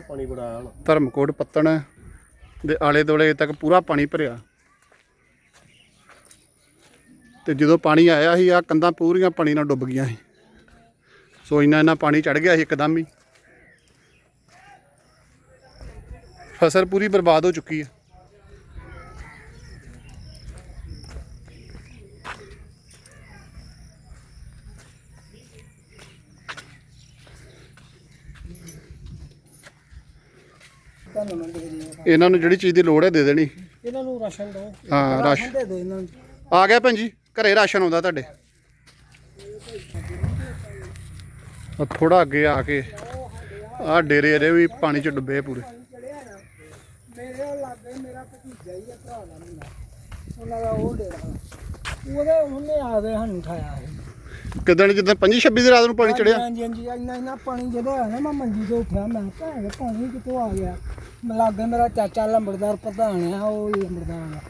ਪਾਣੀ ਬੜਾ ਆਇਆ ਹੁਣ। ਧਰਮਕੋਟ ਪੱਤਣ ਦੇ ਆਲੇ ਦੁਆਲੇ ਤੱਕ ਪੂਰਾ ਪਾਣੀ ਭਰਿਆ। ਤੇ ਜਦੋਂ ਪਾਣੀ ਆਇਆ ਸੀ ਆ ਕੰਧਾਂ ਪੂਰੀਆਂ ਪਾਣੀ ਨਾਲ ਡੁੱਬ ਗਈਆਂ ਸੀ। ਸੋ ਇੰਨਾ ਇੰਨਾ ਪਾਣੀ ਚੜ ਗਿਆ ਸੀ ਇੱਕਦਮ ਹੀ। ਫਸਲ ਪੂਰੀ ਬਰਬਾਦ ਹੋ ਚੁੱਕੀ ਹੈ। ਤੁਹਾਨੂੰ ਮੰਡੀ ਦੀ ਇਹਨਾਂ ਨੂੰ ਜਿਹੜੀ ਚੀਜ਼ ਦੀ ਲੋੜ ਹੈ ਦੇ ਦੇਣੀ। ਇਹਨਾਂ ਨੂੰ ਰਾਸ਼ਨ ਦਿਓ। ਹਾਂ ਰਾਸ਼ਨ ਦੇ ਦਿਓ ਇਹਨਾਂ ਨੂੰ। ਆ ਗਿਆ ਭੈਣ ਜੀ ਘਰੇ ਰਾਸ਼ਨ ਆਉਂਦਾ ਤੁਹਾਡੇ। ਥੋੜਾ ਅੱਗੇ ਆ ਕੇ ਆ ਡੇਰੇ ਇਹਦੇ ਵੀ ਪਾਣੀ ਚ ਡੁੱਬੇ ਪੂਰੇ। ਮੇਰੇ ਲਾਗੇ ਮੇਰਾ ਭਤੀਜਾ ਹੀ ਆ ਭਰਾ ਦਾ ਮੁੰਡਾ। ਉਹਨਾਂ ਦਾ ਉਹ ਡੇਰਾ। ਉਹਦੇ ਉਹਨੇ ਆ ਗਏ ਸਾਨੂੰ ਉਠਾਇਆ ਸੀ ਕਿਦਣ ਜਿੱਦਾਂ 25 26 ਦੀ ਰਾਤ ਨੂੰ ਪਾਣੀ ਚੜਿਆ ਹਾਂਜੀ ਹਾਂਜੀ ਇੰਨਾ ਇੰਨਾ ਪਾਣੀ ਜਦੋਂ ਆਇਆ ਨਾ ਮੈਂ ਮੰਜੀ ਤੋਂ ਉੱਠਿਆ ਮੈਂ ਕਿਹਾ ਪਾਣੀ ਕਿੱਥੋਂ ਆ ਗਿਆ? ਲਾਗੇ ਮੇਰਾ ਚਾਚਾ ਲੰਬੜਦਾਰ ਪ੍ਰਧਾਨ ਆ ਉਹ ਲੰਬੜਦਾਰ ਆ।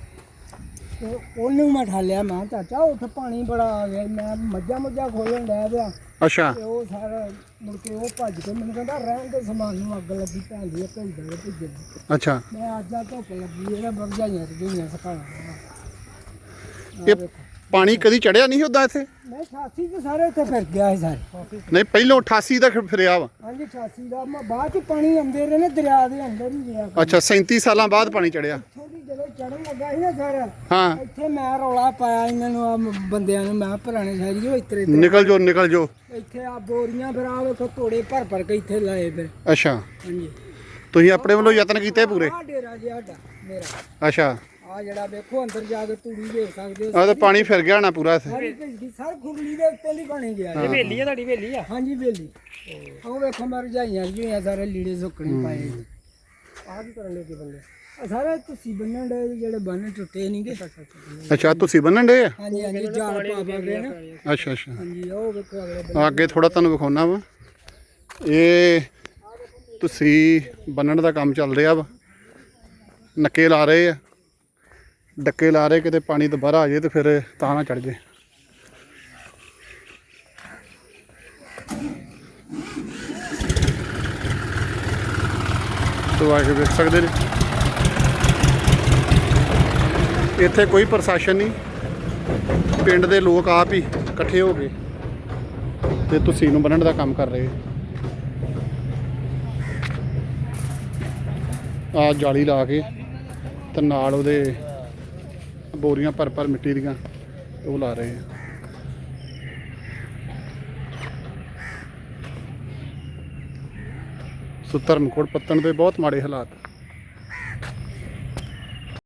ਤੇ ਉਹਨੂੰ ਮੈਂ ਠਾਲਿਆ ਮੈਂ ਕਿਹਾ, ਚਾਚਾ ਉੱਥੇ ਪਾਣੀ ਬੜਾ ਆ ਗਿਆ। ਮੈਂ ਮੱਝਾਂ ਮੁੱਝਾਂ ਖੋਲਣ ਡਿਆ ਪਿਆ। ਅੱਛਾ। ਤੇ ਉਹ ਸਾਰਾ ਮੁੜ ਕੇ ਉਹ ਭੱਜ ਕੇ ਮੈਨੂੰ ਕਹਿੰਦਾ ਰਹਿਣ ਦੇ ਸਮਾਨ ਨੂੰ ਅੱਗ ਲੱਗੀ ਭੈਣ ਦੀ ਭੇਜ ਦੇ ਭੇਜ। ਅੱਛਾ। ਮੈਂ ਅੱਜ ਆ ਧੁੱਪ ਲੱਗੀ ਇਹਦਾ ਬਰਜਾਈਆਂ ਤੇ ਗਈਆਂ ਸਕਾਣਾ ਇਹ ਪਾਣੀ ਕਦੀ ਚੜਿਆ ਨਹੀਂ ਉਦਾਂ ਇੱਥੇ? ਮੈਂ 88 ਚ ਸਾਰੇ ਇੱਥੇ ਫਿਰ ਗਿਆ ਸੀ ਸਾਰੇ। ਨਹੀਂ ਪਹਿਲੋਂ 88 ਦਾ ਫਿਰਿਆ ਵਾ। ਹਾਂਜੀ 88 ਦਾ। ਮੈਂ ਬਾਅਦ ਚ ਪਾਣੀ ਆਉਂਦੇ ਰਹੇ ਨੇ ਦਰਿਆ ਦੇ ਅੰਦਰ ਹੀ ਗਿਆ। ਅੱਛਾ 37 ਸਾਲਾਂ ਬਾਅਦ ਪਾਣੀ ਚੜਿਆ। ਥੋੜੀ ਜਦੋਂ ਚੜਨ ਲੱਗਾ ਸੀ ਨਾ ਸਾਰਾ ਹਾਂ। ਇੱਥੇ ਮੈਂ ਰੌਲਾ ਪਾਇਆ ਇਹਨਾਂ ਨੂੰ ਆ ਬੰਦਿਆਂ ਨੂੰ। ਮੈਂ ਪੁਰਾਣੇ ਸ਼ਹਿਰੀ ਉਹ ਇਤਰੇ ਤੇ ਨਿਕਲ ਜੋ ਨਿਕਲ ਜੋ ਇੱਥੇ ਆ ਬੋਰੀਆਂ ਫਿਰ ਆ ਵੇਖੋ ਤੋੜੇ ਭਰ ਭਰ ਕੇ ਇੱਥੇ ਲਾਏ ਫਿਰ। ਅੱਛਾ। ਹਾਂਜੀ। ਤੁਸੀਂ ਆਪਣੇ ਵੱਲੋਂ ਯਤਨ ਕੀਤੇ ਪੂਰੇ? ਆ ਡੇਰਾ ਜਿਹਾ ਸਾਡਾ ਮੇਰਾ। ਅੱਛਾ। ਆ ਜਿਹੜਾ ਵੇਖੋ ਅੰਦਰ ਜਾ ਕੇ ਤੂੜੀ ਵੇਖ ਸਕਦੇ ਹੋ ਆ ਤਾਂ ਪਾਣੀ ਫਿਰ ਗਿਆ ਨਾ ਪੂਰਾ ਇੱਥੇ। ਸਾਰੀ ਭੇਜੀ ਸਰ ਖੁਰਲੀ ਦੇ ਉੱਤੇ ਬਣੀ ਗਿਆ। ਹਾਂ। ਵੇਲੀ ਆ ਤੁਹਾਡੀ ਵੇਲੀ ਆ? ਹਾਂਜੀ ਵੇਲੀ। ਉਹ ਵੇਖੋ ਮਰ ਜਾਈਆਂ ਜਿਹੀਆਂ ਸਾਰੇ ਲੀੜੇ ਸੁੱਕਣੇ ਪਾਏ ਆਹ ਕੀ ਕਰਨ ਲੱਗੇ ਬੰਦੇ। ਆ ਸਾਰੇ ਤੁਸੀਂ ਬੰਨਣ ਦੇ ਜਿਹੜੇ ਬੰਨ ਟੁੱਟੇ ਨਹੀਂਗੇ ਅੱਛਾ ਤੁਸੀਂ ਬੰਨਣ ਦੇ ਆ? ਹਾਂਜੀ ਹਾਂਜੀ ਜਾਲ ਪਾ ਪਾ ਕੇ ਨਾ। ਅੱਛਾ ਅੱਛਾ। ਹਾਂਜੀ ਉਹ ਵੇਖੋ ਅਗਲੇ ਅੱਗੇ ਥੋੜਾ ਤੁਹਾਨੂੰ ਵਿਖਾਉਣਾ ਵਾ। ਇਹ ਤੁਸੀਂ ਬੰਨਣ ਦਾ ਕੰਮ ਚੱਲ ਰਿਹਾ ਵਾ। ਨੱਕੇ ਲਾ ਰਹੇ ਆ। ਡੱਕੇ ਲਾ ਰਹੇ, ਕਿਤੇ ਪਾਣੀ ਦੁਬਾਰਾ ਆ ਜਾਏ ਤੇ ਫਿਰ ਤਾਂ ਨਾ ਚੜ ਜੇ ਤੋ ਆ ਕੇ ਵੇਖ ਸਕਦੇ ਨੇ। ਇੱਥੇ ਕੋਈ ਪ੍ਰਸ਼ਾਸਨ ਨਹੀਂ। ਪਿੰਡ ਦੇ ਲੋਕ ਆਪ ਹੀ ਇਕੱਠੇ ਹੋ ਗਏ ਤੇ ਤੁਸੀਂ ਨੂੰ ਬੰਨਣ ਦਾ ਕੰਮ ਕਰ ਰਹੇ ਆ ਜਾਲੀ ਲਾ ਕੇ ਤੇ ਨਾਲ ਉਹਦੇ ਬੋਰੀਆਂ ਭਰ ਭਰ ਮਿੱਟੀ ਦੀਆਂ ਉਹ ਲਾ ਰਹੇ ਆ। ਸੋ ਧਰਮਕੋਟ ਪੱਤਣ ਦੇ ਬਹੁਤ ਮਾੜੇ ਹਾਲਾਤ।